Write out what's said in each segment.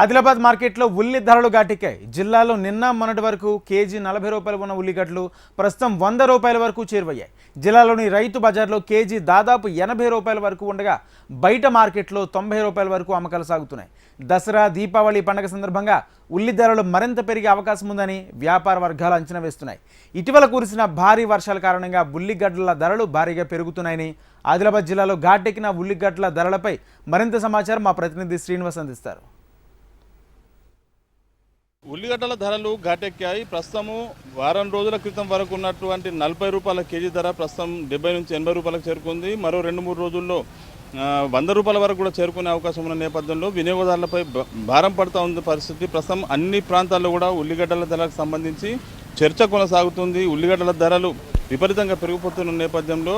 ఆదిలాబాద్ మార్కెట్లో ఉల్లి ధరలు గాటిక్కాయి. జిల్లాలో నిన్న మొన్నటి వరకు కేజీ నలభై రూపాయలు ఉన్న ఉల్లిగడ్డలు ప్రస్తుతం వంద రూపాయల వరకు చేరువయ్యాయి. జిల్లాలోని రైతు బజార్లో కేజీ దాదాపు ఎనభై రూపాయల వరకు ఉండగా బయట మార్కెట్లో తొంభై రూపాయల వరకు అమ్మకాలు సాగుతున్నాయి. దసరా దీపావళి పండుగ సందర్భంగా ఉల్లి ధరలు మరింత పెరిగే అవకాశం ఉందని వ్యాపార వర్గాలు అంచనా వేస్తున్నాయి. ఇటీవల కురిసిన భారీ వర్షాల కారణంగా ఉల్లిగడ్డల ధరలు భారీగా పెరుగుతున్నాయని ఆదిలాబాద్ జిల్లాలో ఘాటెక్కిన ఉల్లిగడ్డల ధరలపై మరింత సమాచారం మా ప్రతినిధి శ్రీనివాస్ అందిస్తారు. ఉల్లిగడ్డల ధరలు ఘాటెక్కాయి. ప్రస్తుతము వారం రోజుల క్రితం వరకు ఉన్నటువంటి నలభై రూపాయల కేజీ ధర ప్రస్తుతం డెబ్బై నుంచి ఎనభై రూపాయలకు చేరుకుంది. మరో రెండు మూడు రోజుల్లో వంద రూపాయల వరకు కూడా చేరుకునే అవకాశం ఉన్న నేపథ్యంలో వినియోగదారులపై భారం పడుతూ ఉంది పరిస్థితి. ప్రస్తుతం అన్ని ప్రాంతాల్లో కూడా ఉల్లిగడ్డల ధరలకు సంబంధించి చర్చ కొనసాగుతుంది. ఉల్లిగడ్డల ధరలు విపరీతంగా పెరిగిపోతున్న నేపథ్యంలో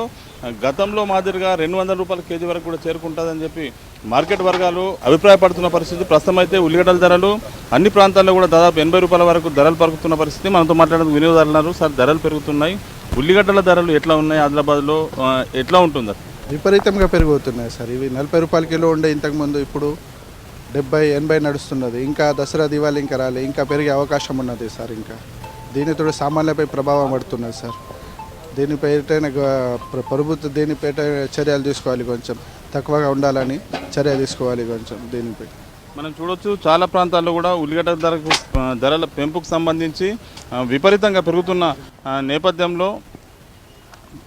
గతంలో మాదిరిగా రెండు వందల రూపాయల కేజీ వరకు కూడా చేరుకుంటుందని చెప్పి మార్కెట్ వర్గాలు అభిప్రాయపడుతున్న పరిస్థితి ప్రస్తుతం అయితే ఉల్లిగడ్డల ధరలు అన్ని ప్రాంతాల్లో కూడా దాదాపు ఎనభై రూపాయల వరకు ధరలు పెరుగుతున్న పరిస్థితి. మనతో మాట్లాడే వినియోగదారులు ఉన్నారు. సార్ ధరలు పెరుగుతున్నాయి. ఉల్లిగడ్డల ధరలు ఎట్లా ఉన్నాయి? ఆదిలాబాద్లో ఎట్లా ఉంటుంది? సార్ విపరీతంగా పెరుగుతున్నాయి సార్. ఇవి నలభై రూపాయల కిలో ఉండే ఇంతకుముందు ఇప్పుడు డెబ్బై ఎనభై నడుస్తున్నది. ఇంకా దసరా దివాళీ ఇంకా రాలే. ఇంకా పెరిగే అవకాశం ఉన్నది సార్ ఇంకా. దీనితో సామాన్లపై ప్రభావం పడుతున్నది సార్. దీనిపై ఎటైనా ప్రభుత్వం దీనిపై చర్యలు తీసుకోవాలి కొంచెం. తక్కువగా ఉండాలని చర్య తీసుకోవాలి కొంచెం దీనిపై మనం చూడొచ్చు చాలా ప్రాంతాల్లో కూడా ఉల్లిగడ్డ ధరకు ధరల పెంపుకు సంబంధించి విపరీతంగా పెరుగుతున్న నేపథ్యంలో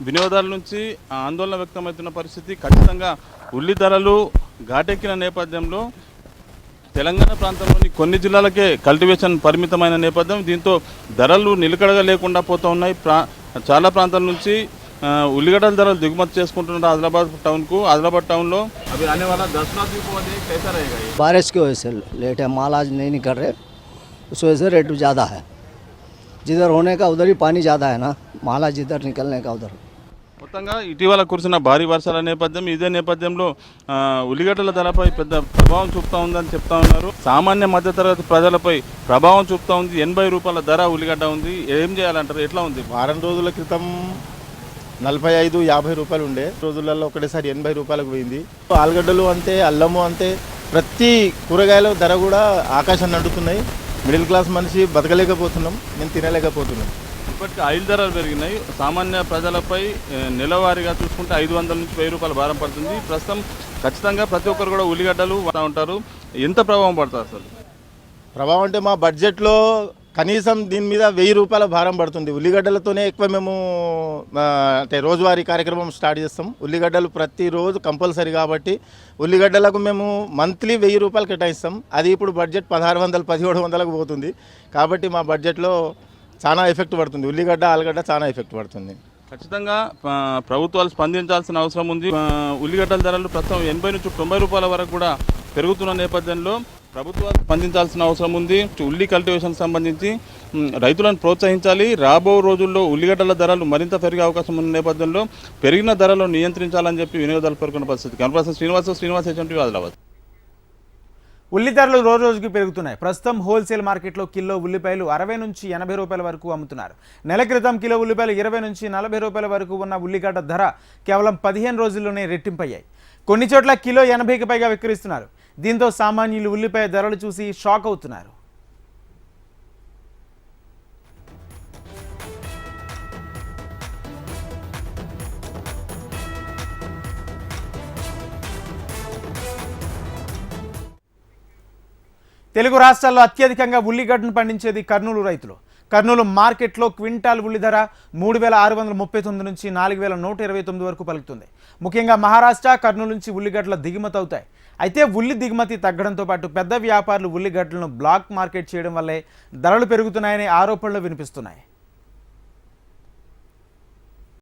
వినియోగదారుల నుంచి ఆందోళన వ్యక్తమవుతున్న పరిస్థితి ఖచ్చితంగా ఉల్లి ధరలు ఘాటెక్కిన నేపథ్యంలో తెలంగాణ ప్రాంతంలోని కొన్ని జిల్లాలకే కల్టివేషన్ పరిమితమైన నేపథ్యం. దీంతో ధరలు నిలకడగా లేకుండా పోతూ ఉన్నాయి. ప్రా చాలా ప్రాంతాల నుంచి ఉల్లిగడ్డల ధరలు దిగుమతి చేసుకుంటున్నారు ఆదిలాబాద్ టౌన్కు ఆదిలాబాద్ టౌన్లో అవి అనే వాళ్ళ దసరా దీపావళి कैसा रहेगा ये? बारिश की वजह से लेट है माल आज नहीं निकल रहे उस वजह से रेट ज़्यादा है जिधर होने का उधर ही पानी ज़्यादा है ना माल आज जिधर निकलने का उधर మొత్తంగా ఇటీవల కురిసిన భారీ వర్షాల నేపథ్యం ఇదే నేపథ్యంలో ఆ, ఉల్లిగడ్డల ధరపై పెద్ద ప్రభావం చూపుతా ఉందని చెప్తా ఉన్నారు సామాన్య మధ్యతరగతి ప్రజలపై ప్రభావం చూపుతా ఉంది ఎనభై రూపాయల ధర ఉల్లిగడ్డ ఉంది ఏం చేయాలంటారు ఎట్లా ఉంది వారం రోజుల క్రితం నలభై ఐదు యాభై రూపాయలు ఉండే. రోజులలో ఒకటేసారి ఎనభై రూపాయలకు పోయింది. ఆలుగడ్డలు అంతే అల్లము అంతే ప్రతి కూరగాయల ధర కూడా ఆకాశాన్ని అంటుతున్నాయి. మిడిల్ క్లాస్ మనిషి బతకలేకపోతున్నాం నేను తినలేకపోతున్నాం. ఇప్పటికీ ఆయిల్ ధరలు పెరిగినాయి. సామాన్య ప్రజలపై నెలవారీగా చూసుకుంటే ఐదు వందల నుంచి వెయ్యి రూపాయల భారం పడుతుంది. ప్రస్తుతం ఖచ్చితంగా ప్రతి ఒక్కరు కూడా ఉల్లిగడ్డలు ఉంటారు. ఎంత ప్రభావం పడుతుంది అసలు? ప్రభావం అంటే మా బడ్జెట్లో కనీసం దీని మీద వెయ్యి రూపాయల భారం పడుతుంది. ఉల్లిగడ్డలతోనే ఎక్కువ మేము అంటే రోజువారీ కార్యక్రమం స్టార్ట్ చేస్తాం. ఉల్లిగడ్డలు ప్రతిరోజు కంపల్సరీ కాబట్టి ఉల్లిగడ్డలకు మేము మంత్లీ వెయ్యి రూపాయలు కేటాయిస్తాం. అది ఇప్పుడు బడ్జెట్ పదహారు వందలు పదిహేడు వందలకు పోతుంది. కాబట్టి మా బడ్జెట్లో చాలా ఎఫెక్ట్ పడుతుంది. ఉల్లిగడ్డ ఆలుగడ్డ చాలా ఎఫెక్ట్ పడుతుంది. ఖచ్చితంగా ప్రభుత్వాలు స్పందించాల్సిన అవసరం ఉంది. ఉల్లిగడ్డల ధరలు ప్రస్తుతం ఎనభై నుంచి తొంభై రూపాయల వరకు కూడా పెరుగుతున్న నేపథ్యంలో ప్రభుత్వాలు స్పందించాల్సిన అవసరం ఉంది. ఉల్లి కల్టివేషన్ సంబంధించి రైతులను ప్రోత్సహించాలి. రాబో రోజుల్లో ఉల్లిగడ్డల ధరలు మరింత పెరిగే అవకాశం ఉన్న నేపథ్యంలో పెరిగిన ధరలను నియంత్రించాలని చెప్పి వినియోగదారులు పేర్కొన్న పరిస్థితి. కనపర్సన్ శ్రీనివాస శ్రీనివాస హెచ్ఎంటీ ఆదిలాబాద్. ఉల్లి ధరలు రోజు రోజుకి పెరుగుతున్నాయి. ప్రస్తుతం హోల్సేల్ మార్కెట్లో కిలో ఉల్లిపాయలు అరవై నుంచి ఎనభై రూపాయల వరకు అమ్ముతున్నారు. నెల క్రితం కిలో ఉల్లిపాయలు ఇరవై నుంచి నలభై రూపాయల వరకు ఉన్న ఉల్లిగడ్డ ధర కేవలం పదిహేను రోజుల్లోనే రెట్టింపయ్యాయి. కొన్ని చోట్ల కిలో ఎనభైకి పైగా విక్రయిస్తున్నారు. దీంతో సామాన్యులు ఉల్లిపాయ ధరలు చూసి షాక్ అవుతున్నారు. తెలుగు రాష్ట్రాల్లో అత్యధికంగా ఉల్లిగడ్డను పండించేది కర్నూలు రైతులు. కర్నూలు మార్కెట్లో క్వింటాల్ ఉల్లి ధర మూడు వేల ఆరు వందల ముప్పై తొమ్మిది నుంచి నాలుగు వేల నూట ఇరవై తొమ్మిది వరకు పలుకుతుంది. ముఖ్యంగా మహారాష్ట్ర కర్నూలు నుంచి ఉల్లిగడ్డల దిగుమతి అవుతాయి. అయితే ఉల్లి దిగుమతి తగ్గడంతో పాటు పెద్ద వ్యాపారులు ఉల్లిగడ్డలను బ్లాక్ మార్కెట్ చేయడం వల్లే ధరలు పెరుగుతున్నాయనే ఆరోపణలు వినిపిస్తున్నాయి.